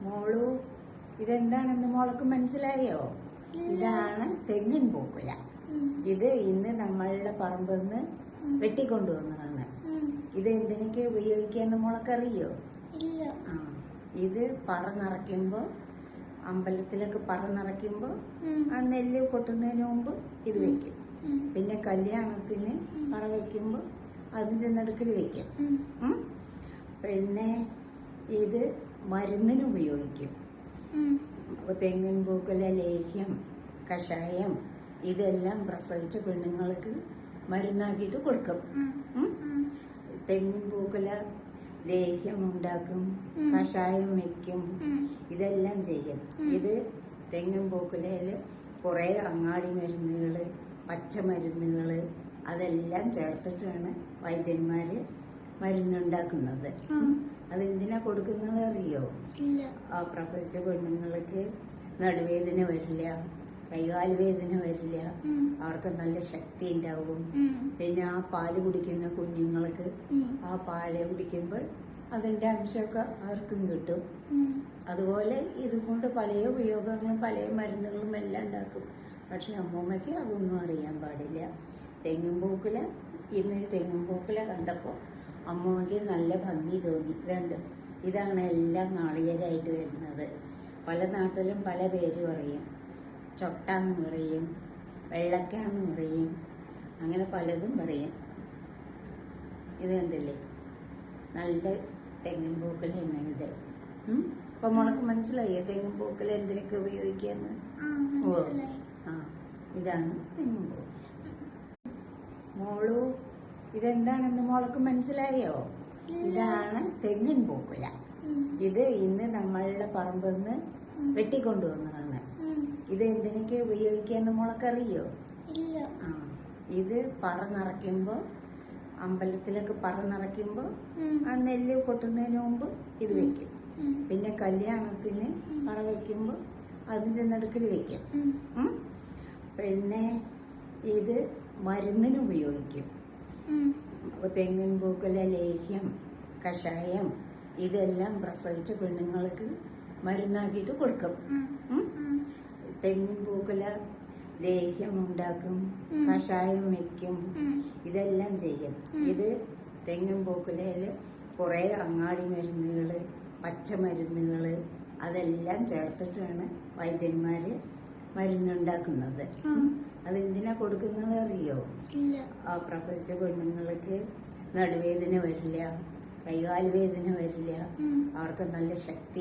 മോളു ഇതെന്താണെന്ന് മോൾക്ക് മനസ്സിലായോ? ഇതാണ് തെങ്ങിൻ പൂക്കുല. ഇത് ഇന്ന് നമ്മളുടെ പറമ്പിൽ നിന്ന് വെട്ടിക്കൊണ്ടുവന്നതാണ്. ഇത് എന്തിനൊക്കെ ഉപയോഗിക്കാന്ന് മോളക്കറിയോ ആ ഇത് പറ നിറയ്ക്കുമ്പോൾ അമ്പലത്തിലൊക്കെ പറ നിറയ്ക്കുമ്പോൾ ആ നെല്ല് കൊട്ടുന്നതിന് മുമ്പ് ഇത് വെക്കും. പിന്നെ കല്യാണത്തിന് പറ വെക്കുമ്പോൾ അതിന്റെ നടുക്കിൽ വെക്കും. പിന്നെ ഇത് മരുന്നിന് ഉപയോഗിക്കും. അപ്പൊ തെങ്ങിൻ പൂക്കല ലേഹ്യം കഷായം ഇതെല്ലാം പ്രസവിച്ച പെണ്ണുങ്ങൾക്ക് മരുന്നാക്കിയിട്ട് കൊടുക്കും. തെങ്ങിൻ പൂക്കല ലേഹ്യം ഉണ്ടാക്കും കഷായം വെക്കും ഇതെല്ലാം ചെയ്യും. ഇത് തെങ്ങിൻ പൂക്കലയിൽ കുറെ അങ്ങാടി മരുന്നുകൾ പച്ചമരുന്നുകൾ അതെല്ലാം ചേർത്തിട്ടാണ് വൈദ്യന്മാര് മരുന്നുണ്ടാക്കുന്നത്. അതെന്തിനാ കൊടുക്കുന്നത് അറിയോ? ആ പ്രസവിച്ച പെണ്ണുങ്ങൾക്ക് നടുവേദന വരില്ല കൈകാൽ വേദന വരില്ല അവർക്ക് നല്ല ശക്തി ഉണ്ടാവും. പിന്നെ ആ പാൽ കുടിക്കുന്ന കുഞ്ഞുങ്ങൾക്ക് ആ പാൽ കുടിക്കുമ്പോൾ അതിന്റെ അംശമൊക്കെ അവർക്കും കിട്ടും. അതുപോലെ ഇതുകൊണ്ട് പല ഉപയോഗങ്ങളും പല മരുന്നുകളും എല്ലാം ഉണ്ടാക്കും. പക്ഷെ അമ്മൂമ്മയ്ക്ക് അതൊന്നും അറിയാൻ പാടില്ല. തെങ്ങും പൂക്കില ഇന്ന് തെങ്ങുംപൂക്കില കണ്ടപ്പോൾ അമ്മൂമ്മയ്ക്ക് നല്ല ഭംഗി തോന്നി. രണ്ട് ഇതാണ് എല്ലാം നാളികേരമായിട്ട് വരുന്നത്. പല നാട്ടിലും പല പേര് പറയും. ചൊട്ടാന്ന് പറയും വെള്ളക്കാന്ന് പറയും അങ്ങനെ പലതും പറയും. ഇത് കണ്ടില്ലേ? നല്ല തെങ്ങിൻ പൂക്കൽ തന്നെ ഇത്? അപ്പൊ മുളക്ക് മനസ്സിലായോ? തെങ്ങിൻ പൂക്കൽ എന്തിനൊക്കെ ഉപയോഗിക്കാന്ന്? ഓ. ആ ഇതാണ് തെങ്ങിൻ പൂക്കൽ മോളു ഇതെന്താണെന്ന് മോൾക്ക് മനസ്സിലായോ? ഇതാണ് തെങ്ങിൻ പൂക്കുല ഇത് ഇന്ന് നമ്മളുടെ പറമ്പിൽ നിന്ന് വെട്ടിക്കൊണ്ടുവന്നതാണ്. ഇത് എന്തിനൊക്കെ ഉപയോഗിക്കാന്ന് മോളക്കറിയോ ആ ഇത് പറ നിറയ്ക്കുമ്പോൾ അമ്പലത്തിലൊക്കെ പറ നിറയ്ക്കുമ്പോൾ ആ നെല്ല് കൊട്ടുന്നതിന് മുമ്പ് ഇത് വെക്കും. പിന്നെ കല്യാണത്തിന് പറ വെക്കുമ്പോൾ അതിന്റെ നടുക്കിൽ വെക്കും. പിന്നെ ഇത് മരുന്നിന് ഉപയോഗിക്കും. അപ്പൊ തെങ്ങിൻ പൂക്കല ലേഹ്യം കഷായം ഇതെല്ലാം പ്രസവിച്ച പെണ്ണുങ്ങൾക്ക് മരുന്നാക്കിയിട്ട് കൊടുക്കും. തെങ്ങിൻ പൂക്കല ലേഹ്യം ഉണ്ടാക്കും കഷായം വെക്കും ഇതെല്ലാം ചെയ്യും. ഇത് തെങ്ങിൻ പൂക്കലയിൽ കുറെ അങ്ങാടി മരുന്നുകൾ പച്ചമരുന്നുകൾ അതെല്ലാം ചേർത്തിട്ടാണ് വൈദ്യന്മാര് മരുന്നുണ്ടാക്കുന്നത്. അതെന്തിനാ കൊടുക്കുന്നത് അറിയോ? ആ പ്രസവിച്ച പെണ്ണുങ്ങൾക്ക് നടുവേദന വരില്ല കൈകാൽ വേദന വരില്ല. അവർക്ക് നല്ല ശക്തി